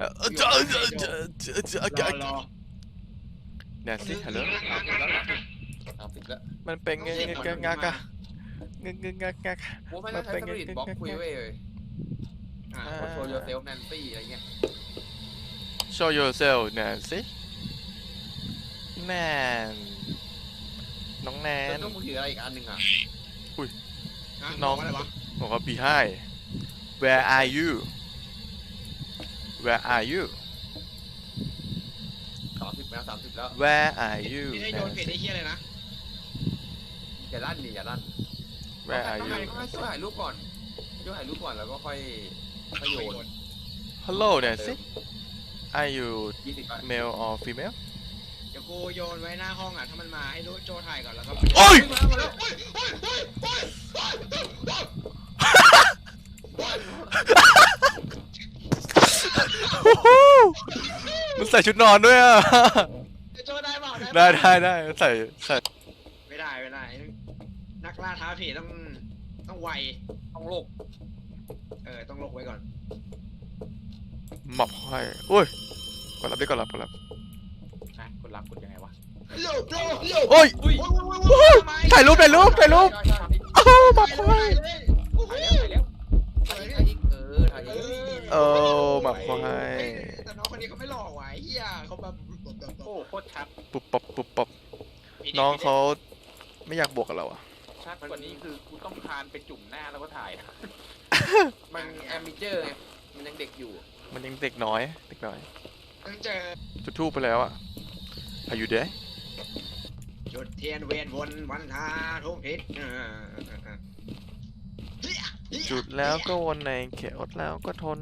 รอรอแนนซี่ฮัลโหลสามสิบแล้วมันเป็นไงงงงากะเงงงงากะกูไม่ต้องใช้สปิริตบล็อกคุยเว้ยอ่าโชว์โยเซลแนนซี่อะไรเงี้ย show yourself แนนซี่แนนน้องแนแล้วนก็มึงถืออะไรอีกอันหนึ่งอะะน้องบกว่าอะไรวะบอกว่า behind where are you where are you สามสิบแล้วสามสิบแล้ว where are you นี่ได้โยนเพจไอ้เหี้ยเลยนะอย่าลั่นดิอย่าลั่น where ต้ are อง you ให้ต้องให้ช่วยถ่ายรูปก่อนช่วยถ่ายรูปก่อนแล้วก็ค่อยค่อยโยน hello Nancy are you ยี่สิบ male or female เดี๋ยวกูโยนไว้หน้าห้องอะ ถ้ามันมาให้รู้โจถ่ายก่อนแล้วก็โอ้ย มาแล้วมาแล้วโอ้ยโอ้ยโอ้ยโอ้ยโอ้ย มันใส่ชุดนอนด้วยอะโจได้เปล่าได้เปล่าได้ได้ใส่ใส่ ไม่ได้ไม่ได้ นักล่าท้าผีต้องต้องไวต้องโลก เออต้องลกไว้ก่อน หมับให้อุ้ยกดรับได้กดรับกดรับนะกดรับกดยังไงวะโลโลโลโอ้ยโอ้ยโอ้ยโอ้ยโอ้ยทำไมถ่ายรูปถ่ายรูปถ่ายรูปใช่ใช่ทำดิอ้าวหมับถ่ายให้เลยโอ้โหถ่ายแล้วถ่ายอีกถ่ายอีกเออถ่ายอีกเออหมับให้แต่น้องค นนี้เขาไม่หลอกว่ะไอ้เหี้ยเขาแบบโอ้โคตรชัดปุ๊บปับปุ๊บปับน้องเขาไม่อยากบวกกับเราอะ ชัดกว่านี้คือกูต้องพานไปจุ่มหน้าแล้วก็ถ่ายนะมันแอมบิเจอร์ไงมันยังเด็กอยู่ มันยังเด็กน้อย เด็กน้อย ต้องเจอจุจุดทูบไปแล้วอะอายุเด้จุดเทียนเวียนวนวันทาทุกทิศเออเฮียเฮียจุดแล้วก็วนในเขตแล้วก็ทน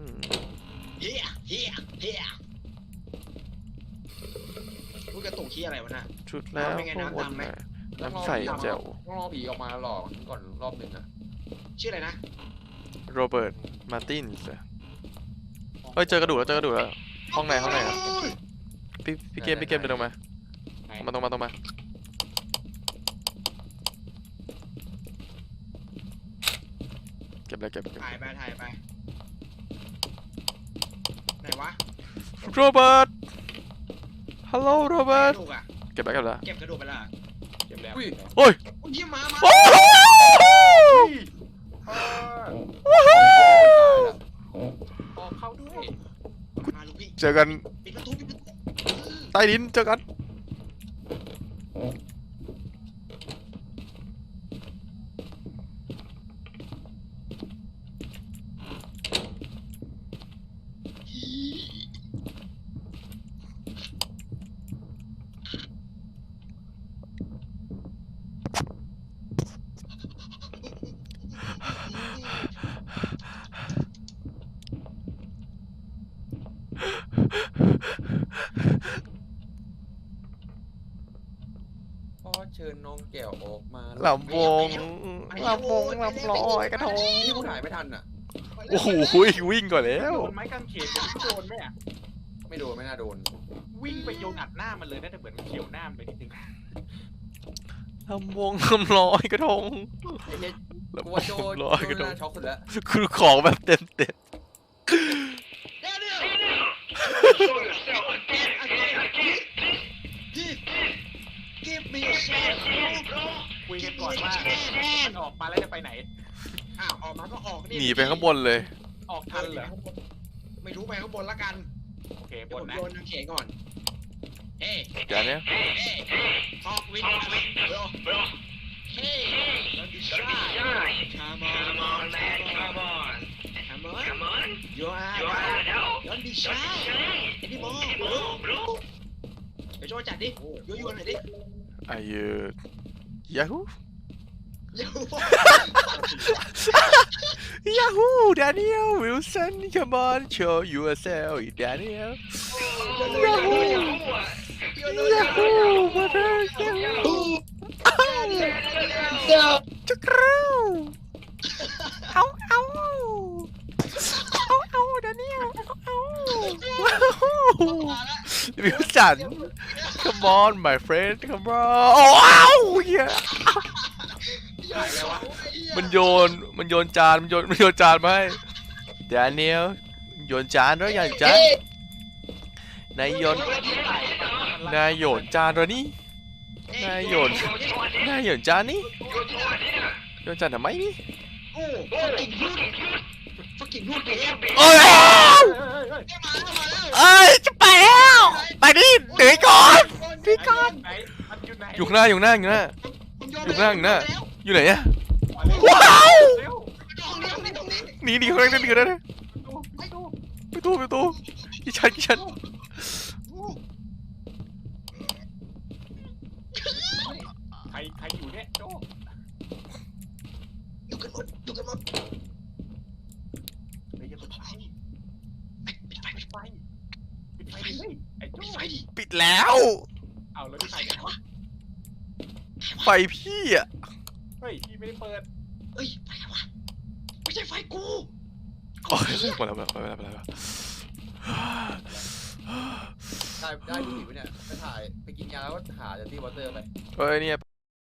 เฮียเฮียเฮีย พูดกระตุกเฮียอะไรวะน่ะจุดแล้วเป็นไงน้ำวนดำไหมนน้ำใสแจ๋วต้องรอผีออกมาหลอกก่อนรอบหนึ่งอะชื่ออะไรนะโรเบิร์ตมาร์ตินส์เฮ้ยเจอกระดูกแล้วเจอกระดูกแล้ว ห้องไหนห้องไหนอะพี่พี่เกมพี่เกมเดินออกมาตรงมาตรงมาตรงมาเก็บเลยเก็บเก็บถ่ายไปถ่ายไป ไหนวะ โรเบิร์ต ฮัลโหลโรเบิร์ตกระดูกอะเก็บไปเก็บแล้วเก็บกระดูกไปละเก็บแล้วอุ้ยโอ้ยโอ้ยเยี่ยมมามาโอ้โหออกเข้าด้วยมาลูกพี่เจอกันปิดประตูปิดประตูใต้ดินเจอกัน ขอเชิญน้องแก้วออกมาลำวงลำวงลำลอยกระทงนี่กูถ่ายไม่ทันอะ โอ้โหวิ่งก่อนแล้วโดนไม้กางเขนยังไม่โดนไหมอะไม่โดนไม่น่าโดน วิ่งไปโยนอัดหน้ามันเลยน่าจะเหมือนมันเขียวหน้ามันไปนิดนึงลำวงลำลอยกระทงไอ้เหี้ยลำกูวว่างโจลำลอยกระทน่างช็อกสุดแล้วคือของแบบเต็มเต็มเดี๋ยวเดี๋ยว Give me a chance คุยกันก่อนว่ามันออกมาแล้วจะไปไหน อ้าว ออกมาก็ออกนี่หนีไปข้างบนเลย ออกทันเหรอ ไม่รู้ไปข้างบนละกัน โอเคบนนะโยนทางเขนก่อน เฮ้เดี๋ยวเนี้ยเฮ้ทอกวินทอกวินเบลเบลเฮ้ don't be shy come on come on man come on come on come on you are don't be shy anymore bro bro เดี๋ยวโจจัดดิยั่วๆหน่อยดิอายุยาฮูยั่วยาฮู Daniel Wilson come on show yourself Daniel ยาฮูยาฮูมาเถอะยาฮูจักรูเอาเอาเอาเอา Daniel เอา วิวสัน come on my friend come on โอ้าวเหี้ยมันโยน มันโยนจาน มันโยน มันโยนจานมาให้ Daniel โยนจานด้วอย่างจานนายโยน นายโยนจานตัวนี้นายโยน นายโยนจานนี้โยนจานทำไมนี่โอ้ fucking good fucking good เกมโอ้ยเฮ้ยเฮ้ยมาแล้วมาแล้วเอ้ยจะไปแล้วไปดิเห นื่อยก่อนพี่ก่อน ไหนมันอยู่ไหนอยู่ข้างหน้าอยู่ข้างหน้าอยู่ข้างหน้าผมยอมอยู่ข้างหน้าอยู่ข้างหน้าแล้วอยู่ไหนอะมาเร็วว้าว เร็วตรงนี้ตรงนี้ตรงนี้หนีหนีข้างหน้าหนีข้างหน้าดูไม่ดูไปตู้ไปตู้กี่ชั้นกี่ชั้น โอ้ ใครใครอยู่เนี่ยโจ อยู่กันหมดอยู่กันหมด เฮ้ยอย่าเปิดไฟ ปิดไฟปิดไฟ ปิดไฟดิเฮ้ย ไอ้โจปิดไฟดิปิดแล้ว เอาแล้วนี่ไฟใครไหนวะไฟพี่อะเฮ้ยพี่ไม่ได้เปิด เอ้ยไฟไหนวะไม่ใช่ไฟกูโอ้ยหมดแล้วหมดแล้วหมดแล้วหมดแล้วหมดแล้วได้ได้ดูดิวะเนี่ยไปถ่ายไปกินยาแล้วก็หาจากที่วอเตอร์ไปเฮ้ยเนี่ย